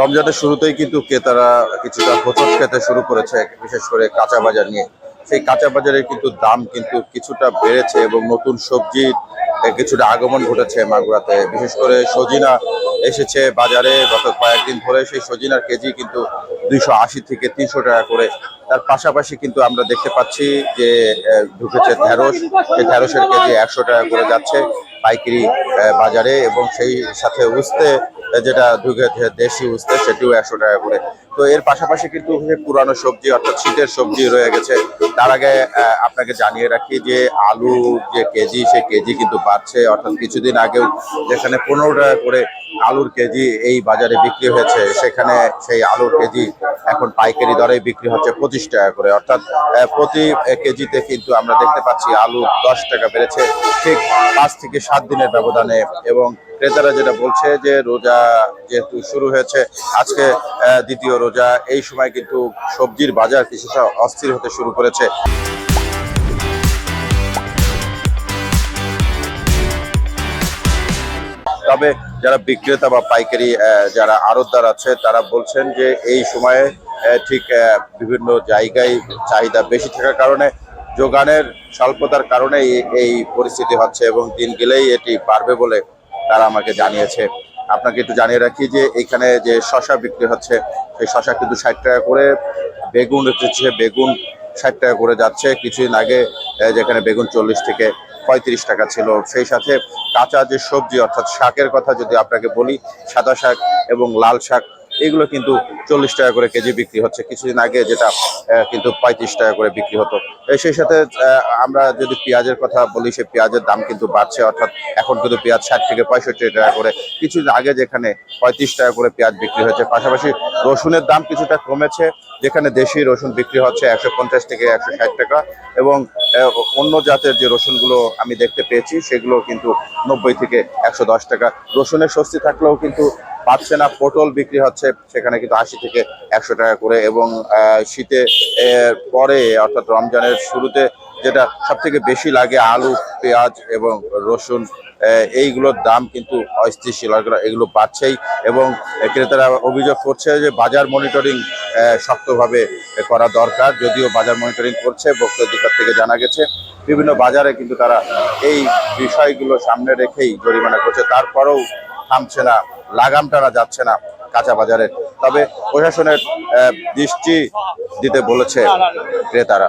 রমজানের শুরুতেই কিন্তু ক্রেতারা কিছুটা হোঁচট খেতে শুরু করেছে, বিশেষ করে কাঁচা বাজার নিয়ে। সেই কাঁচা বাজারের কিন্তু দাম কিন্তু কিছুটা বেড়েছে এবং নতুন সবজির কিছুটা আগমন ঘটেছে মাগুরাতে। বিশেষ করে সজিনা এসেছে বাজারে, গত কয়েকদিন ধরে সেই সজিনার কেজি কিন্তু দুইশো আশি থেকে তিনশো টাকা করে। তার পাশাপাশি কিন্তু আমরা দেখতে পাচ্ছি যে ঢুকেছে ঢেঁড়স। সেই ঢেঁড়সের কেজি একশো টাকা করে যাচ্ছে পাইকারি বাজারে এবং সেই সাথে উস্তে যেটা ঢুকে দেশি উস্তে, সেটিও একশো টাকা করে। তো এর পাশাপাশি কিন্তু পুরানো সবজি, অর্থাৎ শীতের সবজি রয়ে গেছে। তার আগে আপনাকে জানিয়ে রাখি যে আলু যে কেজি সে কেজি কিন্তু বাড়ছে। অর্থাৎ কিছুদিন আগেও যেখানে পনেরো টাকা করে আলুর কেজি এই বাজারে বিক্রি হয়েছে। সেখানে সেই আলুর কেজি এখন পাইকারি দরে বিক্রি হচ্ছে পঁচিশ টাকা করে। অর্থাৎ প্রতি কেজিতে কিন্তু আমরা দেখতে পাচ্ছি আলু দশ টাকা বেড়েছে ঠিক পাঁচ থেকে সাত দিনের ব্যবধানে। এবং ক্রেতারা যেটা বলছে যে, রোজা যেহেতু শুরু হয়েছে, আজকে দ্বিতীয় রোজা, এই সময় কিন্তু সবজির বাজার কিছুটা অস্থির হতে শুরু করেছে। তবে যারা বিক্রেতা বা পাইকারি যারা আড়তদার আছে, তারা বলছেন যে এই সময়ে ঠিক বিভিন্ন জায়গায় চাহিদা বেশি থাকার কারণে, যোগানের স্বল্পতার কারণে এই- পরিস্থিতি হচ্ছে এবং দিন গেলেই এটি বাড়বে বলে তারা আমাকে জানিয়েছে। আপনাকে একটু জানিয়ে রাখি যে এখানে যে শশা বিক্রি হচ্ছে, সেই শশা কিন্তু ষাট টাকা করে বেগুন হচ্ছে বেগুন ষাট টাকা করে যাচ্ছে। কিছুদিন আগে যেখানে বেগুন চল্লিশ থেকে পঁয়ত্রিশ টাকা ছিল। সেই সাথে কাঁচা যে সবজি, অর্থাৎ শাকের কথা যদি আপনাকে বলি, সাদা শাক এবং লাল শাক এগুলো কিন্তু চল্লিশ টাকা করে কেজি বিক্রি হচ্ছে। কিছুদিন আগে যেটা কিন্তু পঁয়ত্রিশ টাকা করে বিক্রি হতো। সেই সাথে আমরা যদি পেঁয়াজের কথা বলি, সেই পেঁয়াজের দাম কিন্তু বাড়ছে, অর্থাৎ এখন কিন্তু পেঁয়াজ ষাট থেকে পঁয়ষট্টি টাকা করে। কিছুদিন আগে যেখানে পঁয়ত্রিশ টাকা করে পেঁয়াজ বিক্রি হয়েছে, পাশাপাশি রসুনের দাম কিছুটা কমেছে। যেখানে দেশি রসুন বিক্রি হচ্ছে একশো পঞ্চাশ থেকে একশো ষাট টাকা এবং অন্য জাতের যে রসুনগুলো আমি দেখতে পেয়েছি, সেগুলো কিন্তু নব্বই থেকে একশো দশ টাকা। রসুনের স্বস্তি থাকলেও কিন্তু পাচ্ছে না, পটল বিক্রি হচ্ছে সেখানে কিন্তু আশি থেকে একশো টাকা করে এবং শীতে পরে, অর্থাৎ রমজানের শুরুতে যেটা সব থেকে বেশি লাগে আলু, পেঁয়াজ এবং রসুন এইগুলোর দাম কিন্তু অস্থিতিশীল এগুলো বাড়ছেই এবং ক্রেতারা অভিযোগ করছে যে বাজার মনিটরিং শক্তভাবে করা দরকার, যদিও বাজার মনিটরিং করছে বক্তব্য থেকে জানা গেছে। বিভিন্ন বাজারে কিন্তু তারা এই বিষয়গুলো সামনে রেখেই জরিমানা করছে, তারপরেও থামছে না লাগাম টানা যাচ্ছে না কাঁচা বাজারের তবে প্রশাসনের দৃষ্টি দিতে বলেছে ক্রেতারা।